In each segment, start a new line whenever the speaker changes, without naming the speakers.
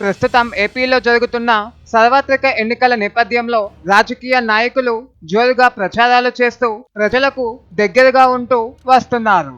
ప్రస్తుతం ఏపీలో జరుగుతున్న సార్వత్రిక ఎన్నికల నేపథ్యంలో రాజకీయ నాయకులు జోరుగా ప్రచారాలు చేస్తూ ప్రజలకు దగ్గరగా ఉంటూ వస్తున్నారు.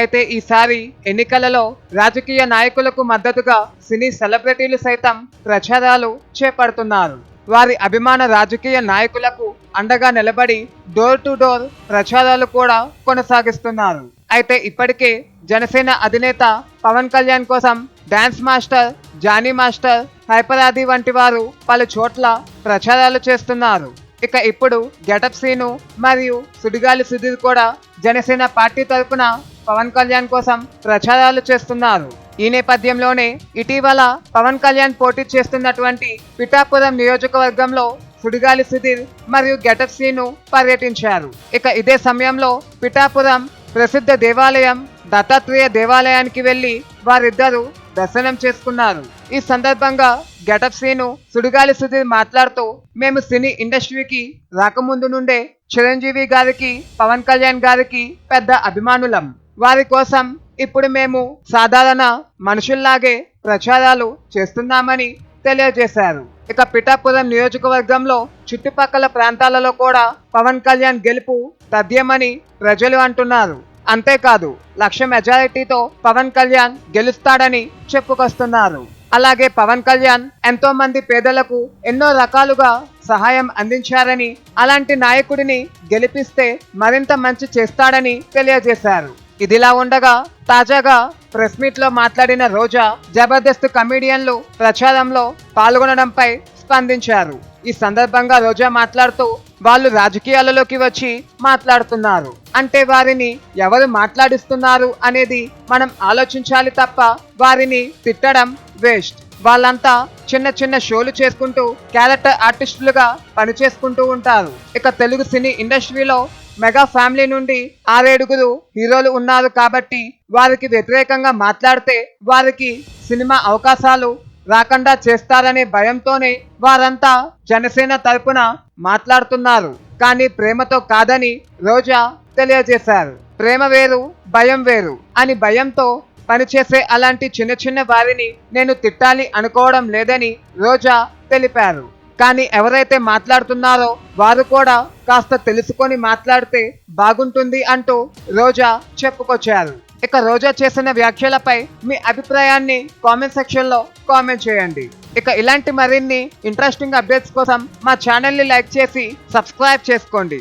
అయితే ఈసారి ఎన్నికలలో రాజకీయ నాయకులకు మద్దతుగా సినీ సెలబ్రిటీలు సైతం ప్రచారాలు చేపడుతున్నారు. వారి అభిమాన రాజకీయ నాయకులకు అండగా నిలబడి డోర్ టు డోర్ ప్రచారాలు కూడా కొనసాగిస్తున్నారు. అయితే ఇప్పటికే జనసేన అధినేత పవన్ కళ్యాణ్ కోసం డాన్స్ మాస్టర్ జానీ మాస్టర్ హైపరాది వంటి వారు పలు చోట్ల ప్రచారాలు చేస్తున్నారు. ఇక ఇప్పుడు గెటప్ సీను మరియు సుడిగాలి సుధీర్ కూడా జనసేన పార్టీ తరపున పవన్ కళ్యాణ్ కోసం ప్రచారాలు చేస్తున్నారు. ఈ నేపథ్యంలోనే ఇటీవల పవన్ కళ్యాణ్ పోటీ చేస్తున్నటువంటి పిఠాపురం నియోజకవర్గంలో సుడిగాలి సుధీర్ మరియు గెటప్ సీను పర్యటించారు. ఇక ఇదే సమయంలో పిఠాపురం ప్రసిద్ధ దేవాలయం దత్తాత్రేయ దేవాలయానికి వెళ్ళి వారిద్దరూ దర్శనం చేసుకున్నారు. ఈ సందర్భంగా గెటప్ సీను సుడిగాలి సుధీర్ మాట్లాడుతూ మేము సినీ ఇండస్ట్రీకి రాకముందు నుండే చిరంజీవి గారికి పవన్ కళ్యాణ్ గారికి పెద్ద అభిమానులం. వారి కోసం ఇప్పుడు మేము సాధారణ మనుషుల్లాగే ప్రచారాలు చేస్తున్నామని తెలియజేశారు. ఇక పిఠాపురం నియోజకవర్గంలో చుట్టుపక్కల ప్రాంతాలలో కూడా పవన్ కళ్యాణ్ గెలుపు తథ్యమని ప్రజలు అంటున్నారు. అంతేకాదు లక్ష మెజారిటీతో పవన్ కళ్యాణ్ గెలుస్తాడని చెప్పుకొస్తున్నారు. అలాగే పవన్ కళ్యాణ్ ఎంతో మంది పేదలకు ఎన్నో రకాలుగా సహాయం అందించారని అలాంటి నాయకుడిని గెలిపిస్తే మరింత మంచి చేస్తాడని తెలియజేశారు. ఇదిలా ఉండగా తాజాగా ప్రెస్ మీట్లో మాట్లాడిన రోజా జబర్దస్త్ కమిడియన్లు ప్రచారంలో పాల్గొనడంపై స్పందించారు. ఈ సందర్భంగా రోజా మాట్లాడుతూ వాళ్ళు రాజకీయాలలోకి వచ్చి మాట్లాడుతున్నారు. అంటే వారిని ఎవరు మాట్లాడిస్తున్నారు అనేది మనం ఆలోచించాలి తప్ప వారిని తిట్టడం వేస్ట్. వాళ్ళంతా చిన్న చిన్న షోలు చేసుకుంటూ క్యారెక్టర్ ఆర్టిస్టులుగా పనిచేసుకుంటూ ఉంటారు. ఇక తెలుగు సినీ ఇండస్ట్రీలో మెగా ఫ్యామిలీ నుండి ఆరేడుగురు హీరోలు ఉన్నారు కాబట్టి వారికి వ్యతిరేకంగా మాట్లాడితే వారికి సినిమా అవకాశాలు రాకుండా చేస్తారనే భయంతోనే వారంతా జనసేన తరపున మాట్లాడుతున్నారు. కానీ ప్రేమతో కాదని రోజా తెలియజేశారు. ప్రేమ వేరు భయం వేరు అని భయంతో పనిచేసే అలాంటి చిన్న చిన్న వారిని నేను తిట్టాలి అనుకోవడం లేదని రోజా తెలిపారు. కానీ ఎవరైతే మాట్లాడుతున్నారో వారు కూడా కాస్త తెలుసుకొని మాట్లాడితే బాగుంటుంది అంటూ రోజా చెప్పుకొచ్చారు. ఇక రోజా చేసిన వ్యాఖ్యలపై మీ అభిప్రాయాన్ని కామెంట్ సెక్షన్లో కామెంట్ చేయండి. ఇక ఇలాంటి మరిన్ని ఇంట్రెస్టింగ్ అప్డేట్స్ కోసం మా ఛానల్ని లైక్ చేసి సబ్స్క్రైబ్ చేసుకోండి.